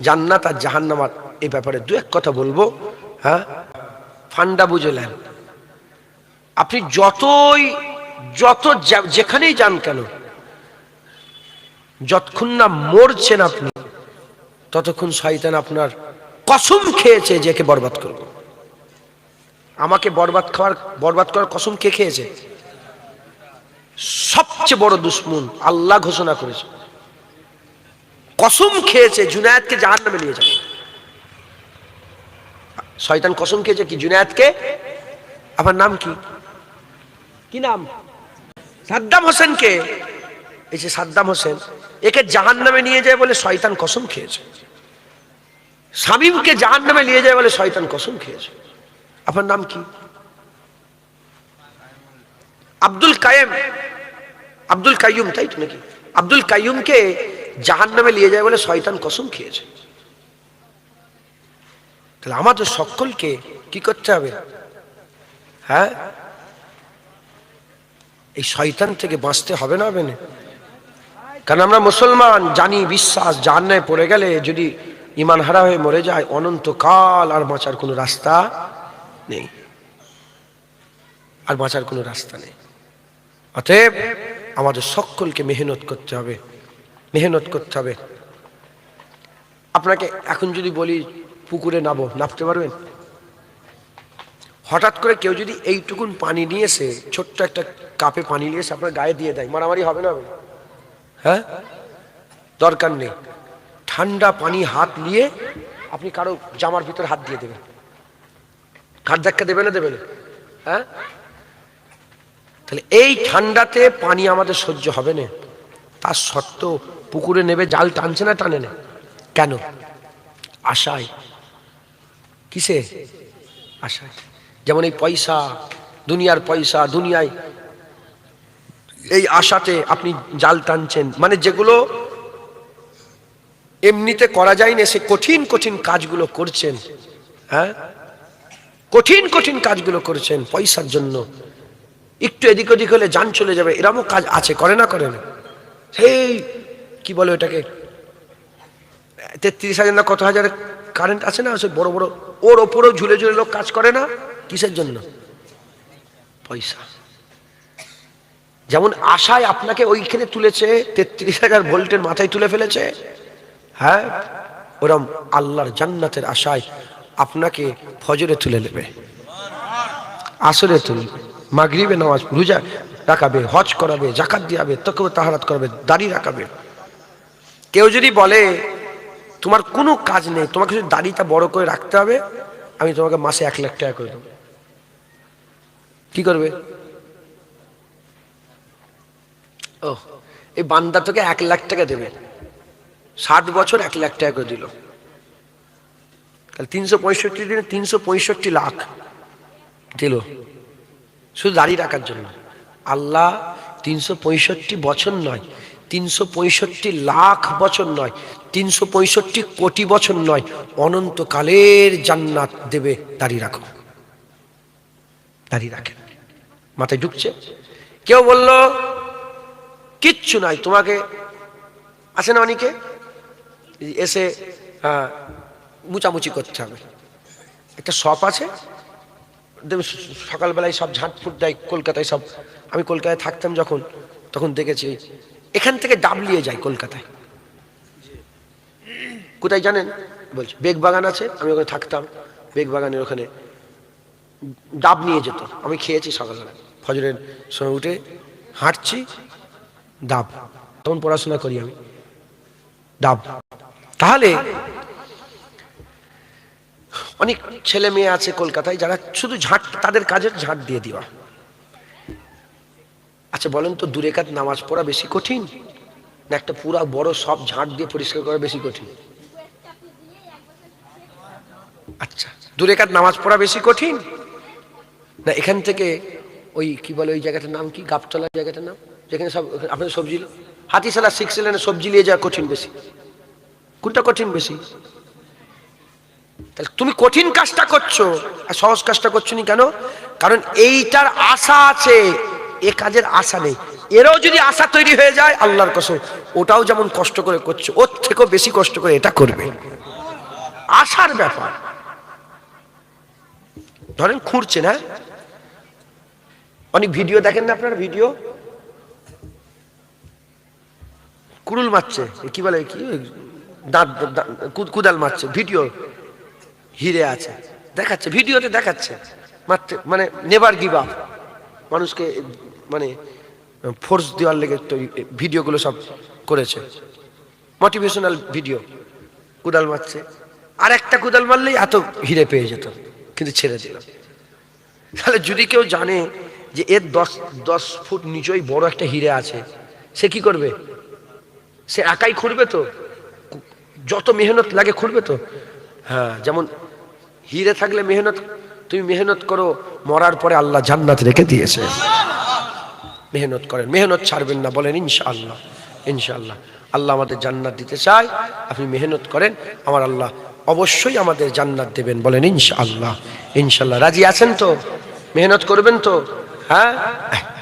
জান্নাত আর জাহান্নামাত এই ব্যাপারে দু এক কথা বলব হ্যাঁ? ফান্ডা বুঝলেন আপনি যতই, যত যেখানেই যান কেন, যতক্ষণ না মরছেন আপনি, ততক্ষণ শয়তান আপনার কসম খেয়েছে যে একে বরবাদ করব। আমাকে বরবাদ খাওয়ার, বরবাদ করার কসম কে খেয়েছে? সবচেয়ে বড় দুশ্মন আল্লাহ ঘোষণা করেছে। কসম খেয়েছে, জুনায়েদকে জাহান নামে নিয়ে যাবে। শয়তান কসম খেয়েছে কি, জুনায়েদকে? আমার নাম কি? কি নাম? সাদ্দাম হোসেনকে। এই যে সাদ্দাম হোসেন, একে জাহান নামে নিয়ে যায় বলে শয়তান কসম খেয়েছে। শামীমকে জাহান নামে নিয়ে যায় বলে শয়তান কসম খেয়েছে। আপনার নাম কি? আব্দুল কায়েম। আব্দুল কাইয়ুম, তাই তো নাকি? আব্দুল কাইয়ুমকে জাহান নামে নিয়ে যায় বলে শয়তান কসম খেয়েছে। তাহলে আমাদের সকলকে কি করতে হবে? হ্যাঁ? এই শয়তান থেকে বাঁচতে হবে না হবে কারণ আমরা মুসলমান, জানি, বিশ্বাস জান্নায় পড়ে গেলে যদি ইমান হারা হয়ে মরে যায়, অনন্তকাল আর বাঁচার কোনো রাস্তা নেই। আর বাঁচার কোনো রাস্তা নেই। অতএব আমাদের সকলকে মেহনত করতে হবে। মেহনত করতে হবে। আপনাকে এখন যদি বলি, পুকুরে নাবো নাবতে পারবেন? হঠাৎ করে কেউ যদি এইটুকুন পানি নিয়ে এসে, ছোট্ট একটা কাপে পানি নিয়ে এসে আপনার গায়ে দিয়ে দেয়, মারামারি হবে না? হ্যাঁ? দরকার নেই। ঠান্ডা পানি হাত নিয়ে আপনি কারও জামার ভিতর হাত দিয়ে দেবেন। ঘাট ধাক্কা দেবে না দেবেন? হ্যাঁ? তাহলে এই ঠান্ডাতে পানি আমাদের সহ্য হবে না। তার সত্ত্বেও পুকুরে নেবে, জাল টানছে না, টানে না? কেন? আশায়। কিসে? আশায়। যেমন এই পয়সা, দুনিয়ার পয়সা, দুনিয়ায় এই আশাতে আপনি জাল টানছেন। মানে যেগুলো এমনিতে করা যায় না, সে কঠিন কঠিন কাজগুলো করছেন। হ্যাঁ? কঠিন কঠিন কাজগুলো করছেন পয়সার জন্য। একটু এদিক ওদিক হলে যান চলে যাবে। এরকমও কাজ আছে, করে না করে না। সেই কি বলে ওটাকে? তেত্রিশ হাজার না কত হাজার কারেন্ট আছে না? সে বড় বড়, ওর ওপরেও ঝুলে ঝুলে লোক কাজ করে না? কিসের জন্য? পয়সা। যেমন আশায় আপনাকে ওইখানে তুলেছে, তেত্রিশ হাজার ভোল্টের মাথায় তুলে ফেলেছে হ্যাঁ? ওরম আল্লাহর জান্নাতের আশায় আপনাকে ফজরে তুলে নেবে। আসরে তুলবে। মাগরিবে নামাজ রোজা রাখাবে, হজ করাবে জাকাত দিয়াবে তোকে তাহারাত করাবে, দাড়ি রাখাবে। কেউ যদি বলে, তোমার কোনো কাজ নেই, তোমাকে শুধু দাড়িটা বড় করে রাখতে হবে, আমি তোমাকে মাসে এক লাখ টাকা করে দেবো। কি করবে? ও এই বান্দা তোকে এক লাখ টাকা দেবে। ষাট বছর এক লাখ টাকা করে দিল। তাহলে তিনশো পঁয়ষট্টি দিনে তিনশো পঁয়ষট্টি লাখ দিল। শুধু দাঁড়িয়ে রাখার জন্য। আল্লাহ তিনশো পঁয়ষট্টি বছর নয় তিনশো পঁয়ষট্টি লাখ বছর নয়, তিনশো কোটি বছর নয়, অনন্তকালের জান্নাত দেবে দাঁড়িয়ে রাখো। দাঁড়িয়ে রাখেন মাথায় ঢুকছে। কেউ বলল, কিচ্ছু নাই, তোমাকে আছে না অনেকে? এসে মুচামুচি করতে হবে। একটা শপ আছে সকালবেলায় সব ঝাঁটফুট দেয়, কলকাতায় সব, আমি কলকাতায় থাকতাম যখন, তখন দেখেছি এখান থেকে ডাবলিয়ে যায় কলকাতায়। কোথায় জানেন? বলছি, বেগবাগান আছে, আমি ওখানে থাকতাম। বেগবাগানের ওখানে ডাব নিয়ে যেত। আমি খেয়েছি সকালবেলা। ফজরের সময় উঠে হাঁটছি ডাব তখন পড়াশোনা করি আমি? ডাব তাহলে অনেক ছেলে মেয়ে আছে কলকাতায় যারা শুধু ঝাঁট, তাদের কাজের ঝাঁট দিয়ে দেওয়া। আচ্ছা বলেন তো দূরে কাত নামাজ পড়া বেশি কঠিন? না একটা পুরা বড় সব ঝাঁট দিয়ে পরিষ্কার করা বেশি কঠিন? আচ্ছা দূরে কাত নামাজ পড়া বেশি কঠিন? না, এখান থেকে ওই কি বলে ওই জায়গাটার নাম কি? গাবতলা জায়গাটার নাম? যেখানে সব, আপনাদের সবজি হাতিশালা সিক্স লেনে সবজি নিয়ে যাওয়া কঠিন বেশি। কোনটা কঠিন বেশি? তাহলে তুমি কঠিন কাজটা করছ, আর সহজ কাজটা করছ নি কেন? কারণ এইটার আশা আছে এ কাজের আশা নেই। এরাও যদি আশা তৈরি হয়ে যায়, আল্লাহর কসম, ওটাও যেমন কষ্ট করে করছে, ওর থেকেও বেশি কষ্ট করে এটা করবে। আশার ব্যাপার। ধরেন খুঁড়ছে না অনেক ভিডিও দেখেন না আপনার ভিডিও? কুড়ুল মারছে, কি বলে, কি দাঁত কুদাল মারছে, ভিডিও। হিরে আছে, দেখাচ্ছে, ভিডিওতে দেখাচ্ছে। মানে নেবার গিভ মানুষকে মানে ফোর্স দেওয়ার লেগে ভিডিওগুলো সব করেছে। মোটিভেশনাল ভিডিও কুদাল মারছে। আর একটা কুদাল মারলেই এত হিরে পেয়ে যেত, কিন্তু ছেড়ে দিল। তাহলে যদি কেউ জানে যে এর দশ দশ ফুট নিচই বড় একটা হিরে আছে, সে কি করবে? সে একাই খুঁড়বে তো? যত মেহনত লাগে খুঁড়বে তো? হ্যাঁ যেমন হিরে থাকলে মেহনত, তুমি মেহনত করো, মরার পরে আল্লাহ জান্নাত রেখে দিয়েছে। মেহনত করেন। মেহনত ছাড়বেন না, বলেন ইনশাআল্লাহ ইনশাআল্লাহ। আল্লাহ আমাদের জান্নাত দিতে চায়, আপনি মেহনত করেন, আমার আল্লাহ অবশ্যই আমাদের জান্নাত দেবেন, বলেন ইনশাআল্লাহ ইনশাআল্লাহ। রাজি আছেন তো? মেহনত করবেন তো? হ্যাঁ?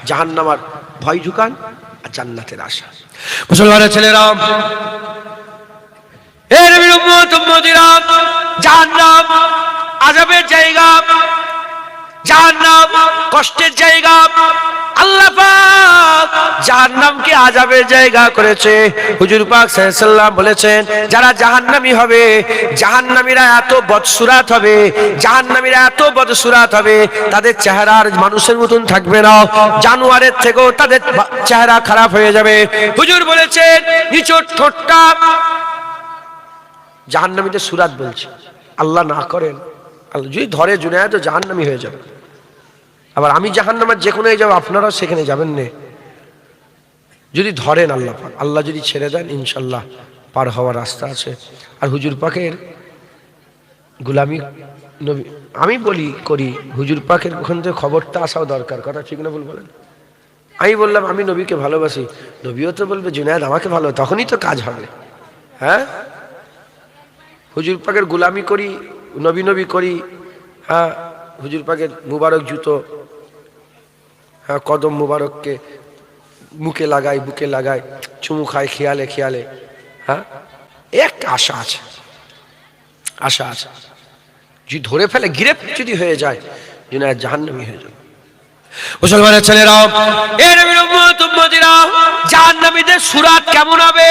জাহান্নামার ভয় ঢুকান আর জান্নাতের আশা। মুসলমানের ছেলেরা জাহান্নাম আযাবের জায়গা জাহান্নাম কষ্টের জায়গা। আল্লাহ পাক জাহান্নামকে জায়গা করেছে। হুজুর পাক বলেছেন, যারা জাহান্নামী হবে, জাহান্নামীরা এত বদসুরাত হবে, জাহান্নামীরা এত বদসুরাত হবে, তাদের চেহারা মানুষের মতন থাকবে না। জানোয়ারের থেকেও তাদের চেহারা খারাপ হয়ে যাবে। হুজুর বলেছেন নিচোট ঠোঁটটা জাহান্নামীদের সুরাত বলছে। আল্লাহ না করেন। যদি ধরে জুনায় তো জাহান্নামী হয়ে যাবে। আবার আমি জাহান্নামার যেখানে যাব, আপনারাও সেখানে যাবেন নে। যদি ধরেন আল্লাহ পাক, আল্লাহ যদি ছেড়ে দেন, ইনশাল্লাহ পার হওয়ার রাস্তা আছে। আর হুজুর পাকের গুলামি, নবী, আমি বলি, করি, হুজুর পাকের ওখান থেকে খবরটা আসাও দরকার, কথা ঠিক না ভুল বলেন? আমি বললাম, আমি নবীকে ভালোবাসি, নবীও তো বলবে, জুনায়দ আমাকে ভালো, তখনই তো কাজ হবে। হ্যাঁ? হুজুর পাকের গোলামি করি নবী নবী করি হ্যাঁ হুজুর পাকের মুবারক জুতো হ্যাঁ কদম মুবারককে মুখে লাগাই, বুকে লাগাই, চুমু খাই, খেয়ালে খেয়ালে হ্যাঁ একটা আশা আছে আশা আছে। যদি ধরে ফেলে গিরেপ যদি হয়ে যায়, যিনি জাহান্নামী হয়ে যাবে। মুসলমানের ছেলেরা এ নবীর জাহান্নামীদের সুরাত কেমন হবে?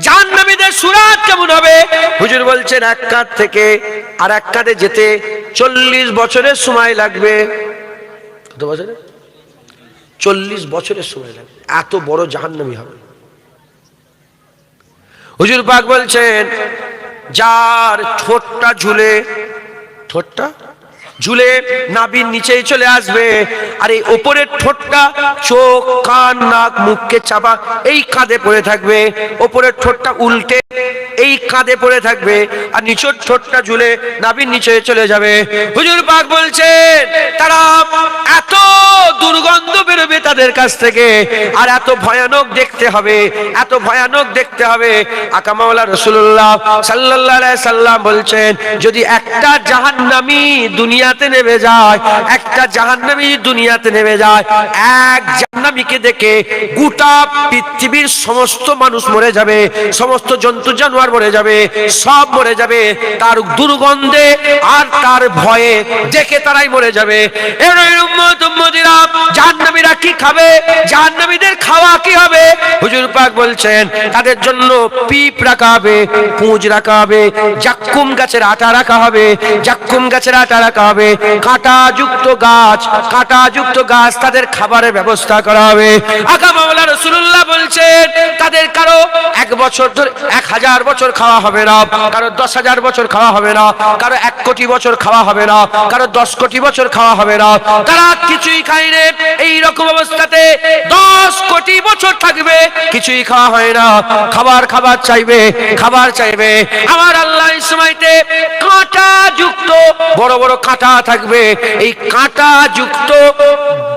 জাহান্নামীদের সুরাত কেমন হবে? হুজুর বলছেন, এক কাঁধ থেকে আর এক কাঁধে যেতে চল্লিশ বছরের সময় লাগবে। কত বছরে চল্লিশ বছরের সময় লাগবে। এত বড় জাহান্নামী হবে। হুজুর পাক বলছেন, যার ঠোঁটটা ঝুলে, ঠোঁটটা? ঝুলে নাবির নিচেই চলে আসবে। আর এই ওপরের ঠোঁটটা চোখ, কান, নাক, মুখকে চাপা, এই কাঁধে পড়ে থাকবে। ওপরের ঠোঁটটা উল্টে এই কাঁধে পড়ে থাকবে আর নিচের ঠোঁটটা ঝুলে নাবির নিচে চলে যাবে। হুজুর পাক বলছেন, তারা এত দুর্গন্ধ বেরোবে তাদের কাছ থেকে আর এত ভয়ানক দেখতে হবে, এত ভয়ানক দেখতে হবে। আকামাওয়ালা রসুল্লাহ আলাইহি সাল্লাম বলছেন, যদি একটা জাহান্নামী দুনিয়াতে নেমে যায়, একটা জাহান্নামী দুনিয়াতে নেমে যায়, এক জাহান্নামীকে দেখে গোটা পৃথিবীর সমস্ত মানুষ মরে যাবে, সমস্ত জন্তু জানোয়ার মরে যাবে, সব মরে যাবে, তার দুর্গন্ধে আর তার ভয়ে দেখে তারাই মরে যাবে। জাহান্নামীরা কি খাবে? জাহান্নামীদের খাওয়া কি হবে? হুজুর পাক বলছেন, তাদের জন্য পিপ রাখা হবে, পুঁজ রাখা হবে, জাক্কুম গাছের আটা রাখা হবে, জাক্কুম গাছের আটা রাখা হবে কাঁটা যুক্ত গাছ কাঁটা যুক্ত গাছ তাদের খাবারের ব্যবস্থা করা হবে। আকা মাওলা রসুল্লাহ বলছেন, তাদের কারও এক বছর ধরে, এক হাজার বছর খাওয়া হবে না, কারও দশ হাজার বছর খাওয়া হবে না, কারও এক কোটি বছর খাওয়া হবে না, কারও দশ কোটি বছর খাওয়া হবে না, তারা কিছুই খায়নি এই রকম অবস্থাতে দশ কোটি বছর থাকবে, কিছুই খাওয়া হয় না। খাবার খাবার চাইবে খাবার চাইবে। আমার আল্লাহ সময়তে কাঁটা যুক্ত, বড় বড় কাঁটা থাকবে। এই কাঁটা যুক্ত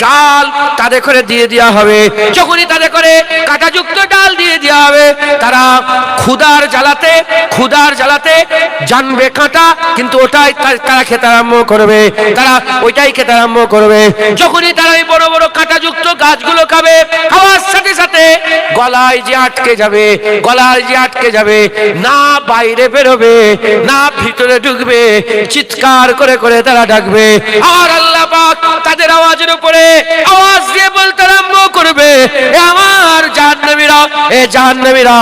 ডাল তাদের করে দিয়ে দেওয়া হবে। যখনই তাদের করে কাঁটা যুক্ত ডাল দিয়ে দেওয়া হবে, তারা ক্ষুদার জ্বালা জ্বালাতে ক্ষুদার জ্বালাতে জানবে কাঁটা, কিন্তু ওটাই তারা খেতে আরম্ভ করবে। তারা ওইটাই খেতে আরম্ভ করবে। যখনই তারা এই বড় বড় কাঁটাযুক্ত গাছগুলো খাবে, খাওয়ার সাথে সাথে গলায় যে আটকে যাবে, গলায় যে আটকে যাবে, না বাইরে বেরোবে, না ভিতরে ঢুকবে, চিৎকার করে করে তারা ডাকবে, আর তাদের আওয়াজের উপরে আওয়াজ দিয়ে বলতে আরম্ভ করবে। আমার জাহান্নামীরা, এ জাহান্নামীরা,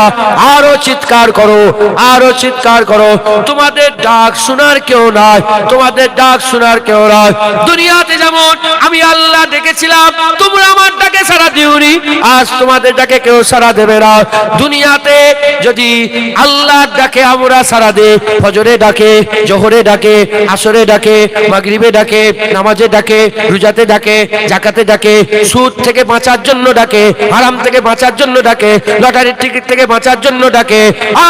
আরও চিৎকার করো, আরও চিৎকার করো। তোমাদের ডাক শোনার কেউ নাই, তোমাদের ডাক শোনার কেউ নাই। দুনিয়াতে যেমন আমি আল্লাহ ডেকেছিলাম তোমরা আমার ডাকে সারা দিওনি, আজ তোমাদের ডাকে কেউ সারা দেবে না। দুনিয়াতে যদি আল্লাহ ডাকে, আমরা সারা দে ফজরে ডাকে, জোহরে ডাকে, আসরে ডাকে, মাগরিবে ডাকে, নামাজে ডাকে রোজাতে ডাকে, জাকাতে ডাকে, সুদ থেকে বাঁচার জন্য ডাকে, হারাম থেকে বাঁচার জন্য ডাকে, লটারির টিকিট থেকে বাঁচার জন্য ডাকে,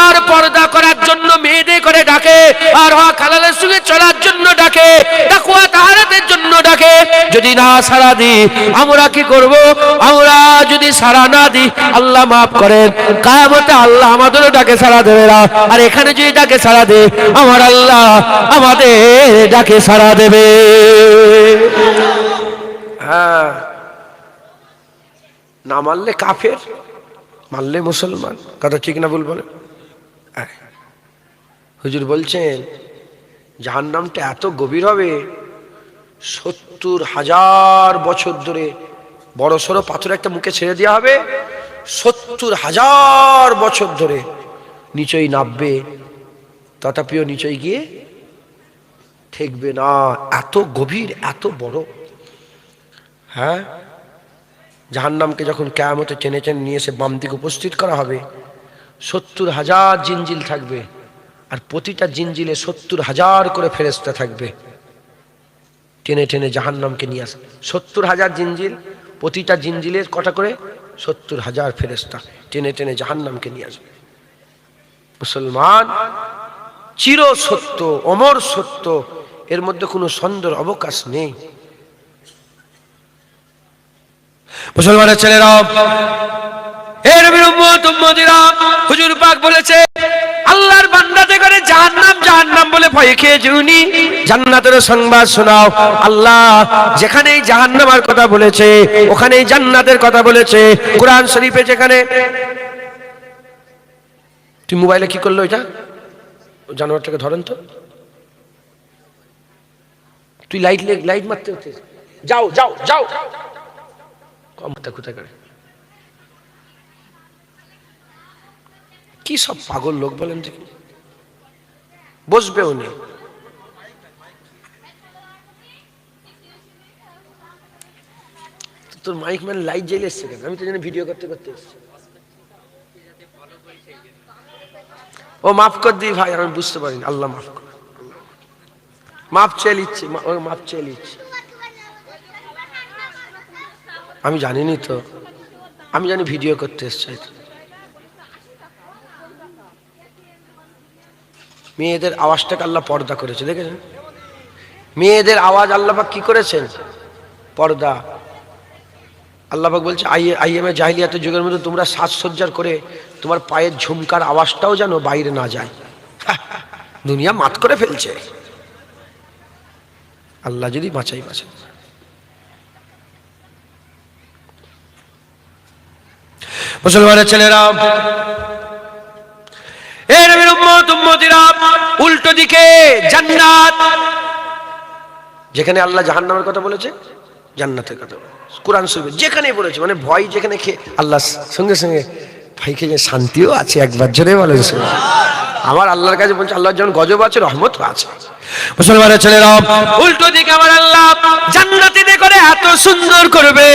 আর পর্দা করার জন্য মেয়েদের করে ডাকে, আর হক খালালের সঙ্গে চলার জন্য ডাকে তাকুয়া তাহারাতের জন্য ডাকে যদি না সারা দিই, আমরা কি করব? আমরা যদি সারা না দিই, আল্লাহ মাফ করেন। কায়ামতে আল্লাহ আমাদেরও ডাকে সারা দেবে না। আর এখানে যদি ডাকে সারা দে আমার আল্লাহ আমাদের ডাকে সারা দেবে। হ্যাঁ। না মারলে কাফের মারলে মুসলমান। কথা ঠিক না ভুল বলে? হ্যাঁ। হুজুর বলছেন জাহান নামটা এত গভীর হবে সত্তর হাজার বছর ধরে বড় সড়ো পাথর একটা মুখে ছেড়ে দেওয়া হবে। সত্তর হাজার বছর ধরে নিচই নামবে তথাপিও নিচই গিয়ে ঠেকবে না। এত গভীর, এত বড়। হ্যাঁ? জাহান্নামকে যখন কেয়ামতে টেনে টেনে নিয়ে এসে বাম দিকে উপস্থিত করা হবে, সত্তর হাজার জিনজিল থাকবে, আর প্রতিটা জিনজিলে সত্তর হাজার করে ফেরেস্তা থাকবে। টেনে টেনে জাহান্নামকে নিয়ে আসে। সত্তর হাজার জিনজিল প্রতিটা জিনজিলের কটা করে? সত্তর হাজার ফেরেস্তা টেনে টেনে জাহান্নামকে নিয়ে আসবে মুসলমান চির সত্য, অমর সত্য, এর মধ্যে কোনো সন্দেহের অবকাশ নেই। মুসলমানের ছেলেরা হে নবীর হুজুর পাক বলেছে আল্লাহর ভয় যেউনি জান্নাতের সংবাদ শোনাও। আল্লাহ যেখানেই জাহান্নামার কথা বলেছে, ওখানেই জান্নাতের কথা বলেছে। কোরআন শরীফে যেখানে তুই মোবাইলে কি করল এটা? জানোয়ারটাকে ধরেন তো। তুই লাইট লাইট মারতে যাও যাও যাও। কমতা কোথায় করে? কি সব পাগল লোক বলেন দেখি। বসবে উনি। তোর মাইক ম্যান লাইট জ্বেলে এসছে কেন? আমি তো জানি ভিডিও করতে করতে এসছি। ও মাফ কর দিই ভাই আমি বুঝতে পারিনি। আল্লাহ মাফ কর। মাফ চেয়ে নিচ্ছি মাফ চেয়ে নিচ্ছি। আমি জানিনি তো। আমি জানি ভিডিও করতে এসছে। মেয়েদের আওয়াজটাকে আল্লাহ পর্দা করেছে, দেখেছেন? মেয়েদের আওয়াজ আল্লাপাক কি করেছেন? পর্দা। আল্লাপাক বলছে, আই, আইএমএ জাহিলিয়াতের যুগের মধ্যে তোমরা সাজসজ্জার করে তোমার পায়ের ঝুমকার আওয়াজটাও যেন বাইরে না যায়। দুনিয়া মাত করে ফেলছে। আল্লাহ যদি বাঁচাই বাঁচাই। মুসলমানের ছেলেরা, এ নবীর উম্মত, উম্মতিরা উল্টো দিকে জান্নাত। যেখানে আল্লাহ জাহান্নামের কথা বলেছে, জান্নাতের কথা। কোরআন শুরু যেখানে বলেছে মানে ভয় যেখানে খেয়ে আল্লাহ সঙ্গে সঙ্গে ভাই খেয়ে শান্তিও আছে, একবার জোরে বলেছে আমার আল্লাহর কাছে বলছে, আল্লাহর যেমন গজব আছে রহমত আছে। মুসলমানের ছেলেরা উল্টো দিকে আমার আল্লাহ জান্নাতিতে করে এত সুন্দর করবে।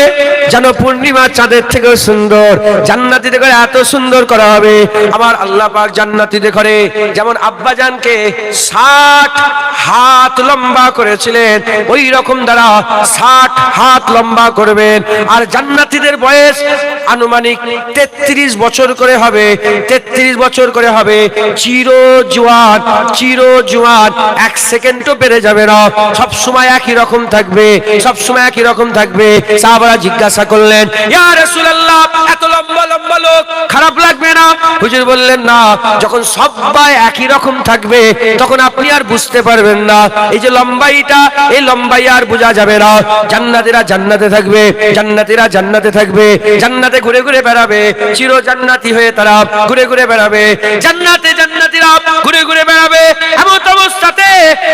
যেন পূর্ণিমা চাঁদের থেকেও সুন্দর জান্নাতিতে করে এত সুন্দর করা হবে। আমার আল্লাহ পাক জান্নাতিতে করে যেমন আব্বাজানকে ষাট হাত লম্বা করেছিলেন ওই রকম দ্বারা ষাট হাত লম্বা করবেন। আর জান্নাতিদের বয়স আনুমানিক তেত্রিশ বছর করে হবে তেত্রিশ বছর করে হবে। চির জোয়ান চির জোয়ান এক সেকেন্ডও বেড়ে যাবে না। সব সময় একই রকম থাকবে, সব সময় একই রকম থাকবে। সাহাবারা জিজ্ঞাসা করলেন, ইয়া রাসূলুল্লাহ, এত লম্বা লম্বা লোক, খারাপ লাগবে না? হুজুর বললেন, না, যখন সবাই একই রকম থাকবে, তখন আপনি আর বুঝতে পারবেন না। এই যে লম্বাইটা, এই লম্বাই আর বোঝা যাবে না। জান্নাতীরা জান্নাতে থাকবে, জান্নাতীরা জান্নাতে থাকবে। জান্নাতে ঘুরে ঘুরে বেড়াবে, চির জান্নাতি হয়ে তারা ঘুরে ঘুরে বেড়াবে। জান্নাতে জান্নাতীরা ঘুরে ঘুরে বেড়াবে, এমন অবস্থাতে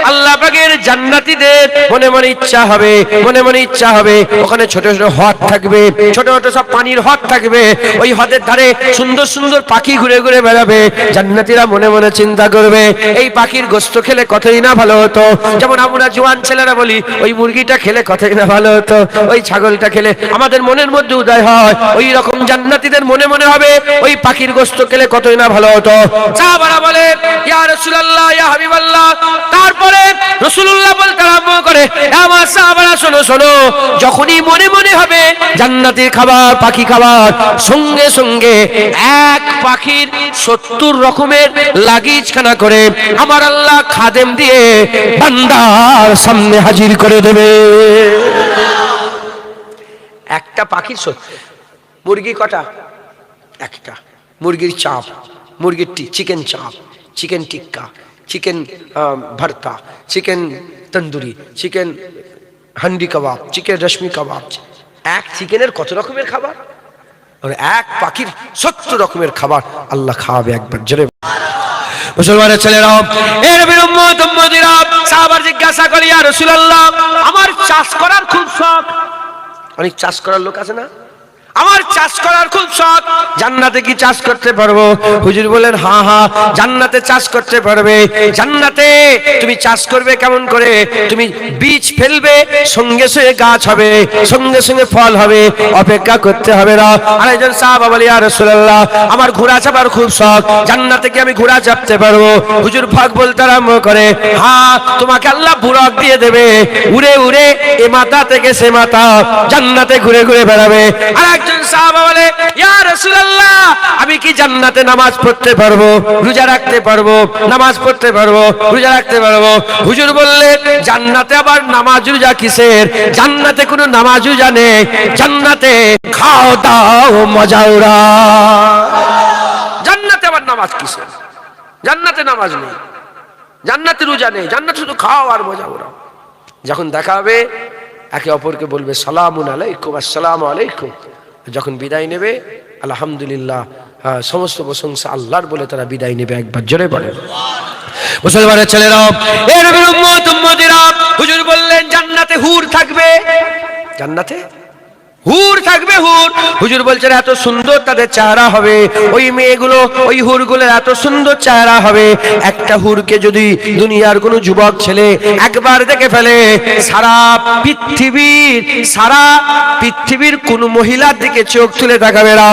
আল্লাহ পাকের জান্নাতীদের মনে মনে ইচ্ছা হবে, মনে মনে ইচ্ছা হবে। ওখানে ছোট ছোট হ্রদ থাকবে, ছোট ছোট সব পানির হ্রদ থাকবে। ওই হ্রদের ধারে সুন্দর সুন্দর পাখি ঘুরে ঘুরে বেড়াবে। জান্নাতীরা মনে মনে চিন্তা করবে, এই পাখির গোস্ত খেলে কতই না ভালো হতো। যেমন আমরা জোয়ান ছেলেরা বলি, ওই মুরগিটা খেলে কতই না ভালো হতো। ওই ছাগলটা খেলে আমাদের মনের মধ্যে উদয় হয়। ওই রকম জান্নাতীদের মনে মনে হবে, ওই পাখির গোস্ত খেলে কতই না ভালো হতো। সাহাবারা বলে, ইয়া রাসূলুল্লাহ, ইয়া হাবিবাল্লাহ তারপরে রাসূলুল্লাহ বলতে আরম্ভ করে আমার সাহাবারা, শোনো শোনো, যখনই মনে মনে হবে জান্নাতের খাবার, পাখি খাবার, সঙ্গে সঙ্গে এক পাখির সত্তর রকমের লাগিজ খানা করে আমার আল্লাহ খাদেম দিয়ে বান্দার সামনে হাজির করে দেবে। একটা পাখির মুরগি কটা? একটা। মুরগির চাপ, মুরগির চিকেন চাপ, চিকেন টিক্কা। চিকেন ভর্তা চিকেন তন্দুরি চিকেন হান্ডি কাবাব চিকেন রশ্মি কাবাব এক চিকেনের কত রকমের খাবার? এক পাখির সত্তর রকমের খাবার আল্লাহ খাওয়াবে একবার, জোরে মুসলমানের ছেলেরা এর বিরম্মত সাহাবার জিজ্ঞাসা করি আর রাসূলুল্লাহ, আমার চাষ করার খুব শখ। অনেক চাষ করার লোক আছে না? আমার চাষ করার খুব শখ। জান্নাতে কি চাষ করতে পারব? হুজুর বলেন হ্যাঁ হ্যাঁ জান্নাতে চাষ করতে পারবে। জান্নাতে তুমি চাষ করবে কেমন করে? তুমি বীজ ফেলবে, সঙ্গে সঙ্গে গাছ হবে, সঙ্গে সঙ্গে ফল হবে, অপেক্ষা করতে হবে না। আরেকজন সাহাবা বলি আর রাসূলুল্লাহ, আমার ঘোড়া চাপার খুব শখ। জান্নাতে কি আমি ঘোড়া চাপতে পারব? হুজুর ভাগ বলতে আরম্ভ করে, হা, তোমাকে আল্লাহ বুড়ক দিয়ে দেবে। উড়ে উড়ে, এ মাথা থেকে সে মাথা জান্নাতে ঘুরে ঘুরে বেড়াবে। আর একজন সাহাবা বলে, ইয়া রাসূলুল্লাহ, আমি কি জান্নাতে নামাজ পড়তে পারব, রোজা রাখতে পারব, নামাজ পড়তে পারব, রোজা রাখতে পারব? হুজুর বললে, জান্নাতে আবার নামাজ রোজা কিসের? জান্নাতে কোনো নামাজ রোজা নেই, জান্নাতে খাও, দাও মজা ওরা জান্নাতে আবার নামাজ কিসের? জান্নাতে নামাজ নেই, জান্নাতে রোজা নেই, জান্নাতে শুধু খাও আর মজা ওরা যখন দেখা হবে, একে অপরকে বলবে, সালামুন আলাইকুম, আসসালাম আলাইকুম। যখন বিদায় নেবে আলহামদুলিল্লাহ হ্যাঁ, সমস্ত প্রশংসা আল্লাহর বলে তারা বিদায় নেবে একবার জোরে বলে। মুসলমানের ছেলেরা হুজুর বললেন জান্নাতে হুর থাকবে। জান্নাতে? হুর থাকবে হুর। হুজুর বলছেন, এত সুন্দর তাদের চেহারা হবে। ওই মেয়েগুলো, ওই হুরগুলোর এত সুন্দর চেহারা হবে। একটা হুরকে যদি দুনিয়ার কোনো যুবক ছেলে একবার দেখে ফেলে, সারা পৃথিবীর সারা পৃথিবীর কোন মহিলার দিকে চোখ তুলে তাকাবে না।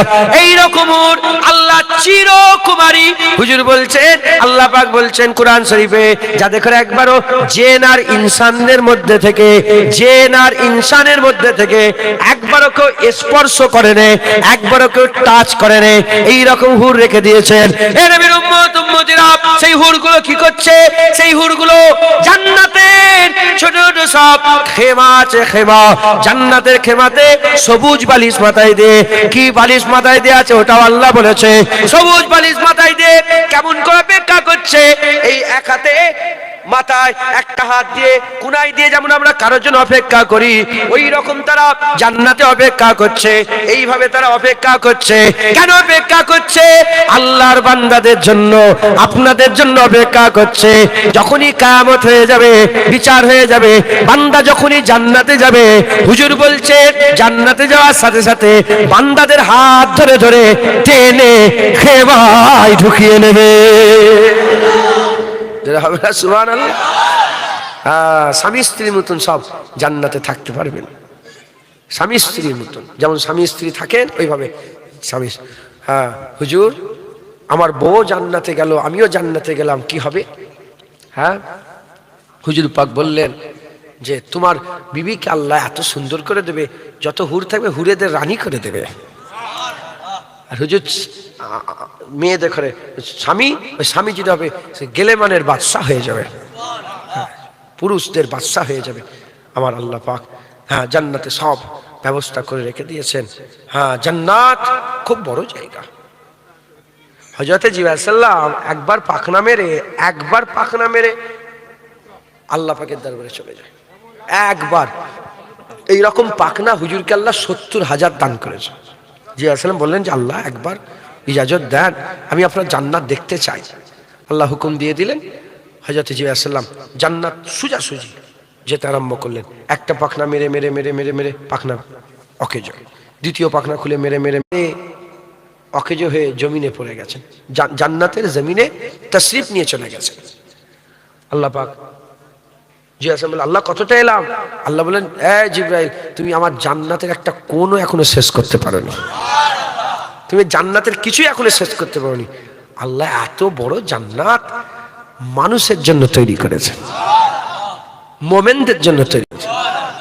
এইরকম হুর, আল্লাহ চিরকুমারী। হুজুর বলছেন, আল্লাহ পাক বলছেন কোরআন শরীফে যা দেখো একবারও জেন আর ইনসানদের মধ্যে থেকে, জেন আর ইনসানের মধ্যে থেকে একবারও কেউ স্পর্শ করে নে, একবারও কেউ টাচ করে নে এই রকম হুর রেখে দিয়েছেন। এ নবীর উম্মত, উম্মতিরা সেই হুরগুলো কি করছে? সেই হুরগুলো জান্নাতের ছোট ছোট সব খেমা আছে, খেমা। জান্নাতের খেমাতে সবুজ বালিশ মাথায় দিয়ে, কি বালিশ মাথায় দিয়ে আছে ওটাও আল্লাহ বলেছে। সবুজ বালিশ মাথায় দিয়ে কেমন করে অপেক্ষা করছে? এই এক হাতে মাথায় একটা হাত দিয়ে কুনাই দিয়ে যেমন আমরা কারোর জন্য অপেক্ষা করি ওই রকম তারা জান্নাতে অপেক্ষা করছে। এইভাবে তারা অপেক্ষা করছে। কেন অপেক্ষা করছে? আল্লাহর বান্দাদের জন্য, আপনাদের জন্য অপেক্ষা করছে। যখনই কায়ামত হয়ে যাবে, বিচার হয়ে যাবে, বান্দা যখনই জান্নাতে যাবে, হুজুর বলছে, জান্নাতে যাওয়ার সাথে সাথে বান্দাদের হাত ধরে ধরে টেনে খেবাই ঢুকিয়ে নেবে। হবে না হ্যাঁ, স্বামী স্ত্রীর মতন সব জান্নাতে থাকতে পারবেন। স্বামী স্ত্রীর মতন। যেমন স্বামী স্ত্রী থাকেন ওইভাবে স্বামী হ্যাঁ হুজুর আমার বউ জান্নাতে গেল আমিও জান্নাতে গেলাম কি হবে? হ্যাঁ? হুজুর পাক বললেন যে তোমার বিবিকে আল্লাহ এত সুন্দর করে দেবে যত হুর থাকবে হুরেদের রানী করে দেবে। আর হুজুর মেয়েদের ঘরে স্বামী, ওই স্বামী যদি হবে, সে গেলেমানের বাদশাহ হয়ে যাবে। পুরুষদের বাচ্চা হয়ে যাবে। আমার আল্লাহ পাক হ্যাঁ জান্নাতে সব ব্যবস্থা করে রেখে দিয়েছেন। হ্যাঁ জান্নাত খুব বড় জায়গা। হজরতে জিবাসাল্লাম একবার পাখনা মেরে, একবার পাখনা মেরে আল্লাহ পাকের দরবারে চলে যায়। একবার। এই রকম পাখনা হুজুরকে আল্লাহ সত্তর হাজার দান করেছে। জিয়াসাল্লাম বললেন যে, আল্লাহ, একবার ইজাজত দেন, আমি আপনার জান্নাত দেখতে চাই। আল্লাহ হুকুম দিয়ে দিলেন হজরত জিয়াসাল্লাম জান্নাত সুজি যেতে আরম্ভ করলেন। একটা পাখনা মেরে মেরে মেরে মেরে মেরে পাখনা অকেজ। দ্বিতীয় পাখনা খুলে মেরে মেরে মেরে অকেজ হয়ে জমিনে পড়ে গেছেন। জান্নাতের জমিনে তশরিফ নিয়ে চলে গেছেন। আল্লাহ পাক জি আসলাম বলে আল্লাহ কতটা এলাম? আল্লাহ বলেন এ জিব্রাইল, তুমি আমার জান্নাতের একটা কোনো এখনও শেষ করতে পারোনি। তুমি জান্নাতের কিছুই এখনও শেষ করতে পারোনি। আল্লাহ এত বড় জান্নাত মানুষের জন্য তৈরি করেছে। মোমেনদের জন্য তৈরি করেছে।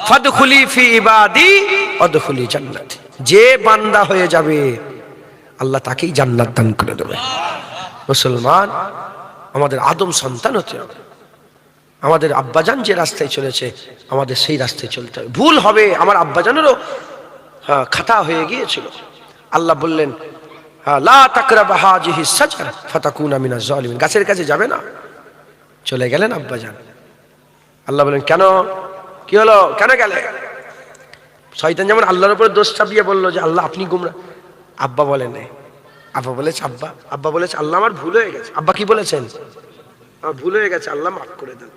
ফাদখুলি ফি ইবাদি অদখুলি জান্নাত। যে বান্দা হয়ে যাবে, আল্লাহ তাকেই জান্নাত দান করে দেবে। মুসলমান, আমাদের আদম সন্তান হতে হবে। আমাদের আব্বাজান যে রাস্তায় চলেছে আমাদের সেই রাস্তায় চলতে হবে। ভুল হবে আমার আব্বাজানেরও হ্যাঁ, খাতা হয়ে গিয়েছিল। আল্লাহ বললেন হ্যাঁ, গাছের কাছে যাবে না। চলে গেলেন আব্বাজান। আল্লাহ বলেন কেন? কি হলো? কেন গেলে? শয়তান যেমন আল্লাহর উপরে দোষ চাপিয়ে বলল যে আল্লাহ আপনি গুমরা। আব্বা বলেন আব্বা বলেছে আব্বা। আব্বা বলেছে আল্লাহ আমার ভুল হয়ে গেছে। আব্বা কি বলেছেন? আমার ভুল হয়ে গেছে আল্লাহ মাফ করে দেন।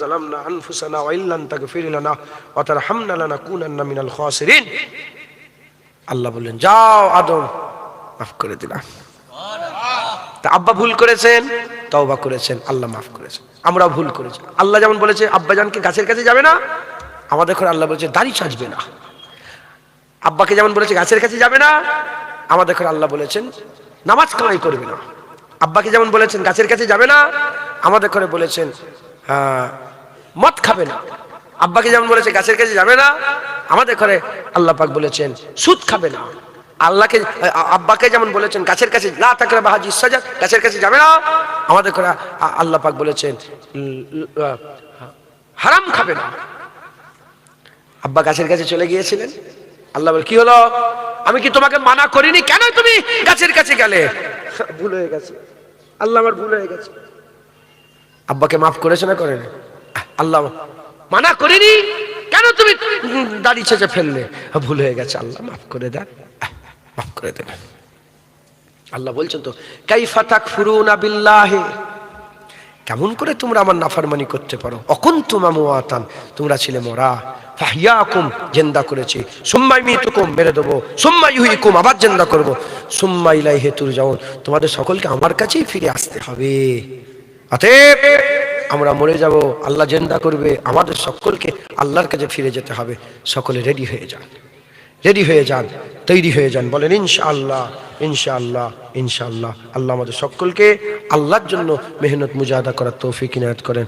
জালামনা আনফুসানা ওয়া ইল্লাম তাগফির লানা ওয়া তারহামনা লানাকুনান্না মিনাল খাসিরিন আল্লাহ বললেন, যাও আদম, মাফ করে দিলাম। তা আব্বা ভুল করেছেন, তওবা করেছেন, আল্লাহ মাফ করেছেন। আমরা ভুল করেছি। আল্লাহ যেমন বলেছে আব্বাজানকে গাছের কাছে যাবে না। আমাদের ঘরে আল্লাহ বলেছে, দাড়ি চাচবে না। আব্বাকে যেমন বলেছে, গাছের কাছে যাবে না। আমাদের ঘরে আল্লাহ বলেছেন, নামাজ কামাই করবে না। আব্বাকে যেমন বলেছেন, গাছের কাছে যাবে না। আমাদের ঘরে বলেছেন আহ, মদ খাবে না। আব্বাকে যেমন বলেছে গাছের কাছে যাবে না। আমাদের ঘরে আল্লাহ পাক বলেছেন সুদ খাবে না। আল্লাহকে আব্বাকে যেমন বলেছেন গাছের কাছে লা তাকরা বাহাজি সাজা গাছের কাছে যাবে না। আমাদের ঘরে আল্লাহ পাক বলেছেন হারাম খাবে না। আব্বা গাছের কাছে চলে গিয়েছিলেন। আল্লাহ বলে কি হলো? আমি কি তোমাকে মানা করিনি? কেন তুমি গাছের কাছে গেলে? ভুল হয়ে গেছে। আল্লাহ আমার ভুল হয়ে গেছে। আব্বাকে মাফ করেছে না করেনি। আল্লাহ মানা করিনি। কেন তুমি দাড়ি ছেঁচে ফেললে? ভুল হয়ে গেছে, আল্লাহ মাফ করে দেন। মাফ করে দেবেন। আল্লাহ বলছেন তো, কাইফা তাকফুরুনা বিল্লাহি। কেমন করে তোমরা আমার নাফরমানি করতে পারো? অকুন তুমা মুআতান তোমরা ছিলে মরা। ফাহিয়াকুম, জেন্দা করেছি। সুম্মাই মিতুকুম মেরে দেবো। সুম্মাই ইউহিকুম, আবার জেন্দা করব করব। সুম্মা ইলাইহি তুরজাউন, তোমাদের সকলকে আমার কাছেই ফিরে আসতে হবে। অতএব আমরা মরে যাব, আল্লাহ জেন্দা করবে, আমাদের সকলকে আল্লাহর কাছে ফিরে যেতে হবে। সকলে রেডি হয়ে যান। রেডি হয়ে যান, তৈরি হয়ে যান, বলেন ইনশাআল্লাহ ইনশাআল্লাহ ইনশাআল্লাহ। আল্লাহ আমাদের সকলকে আল্লাহর জন্য মেহনত মুজাদা করার তৌফিক ইনায়ত করেন।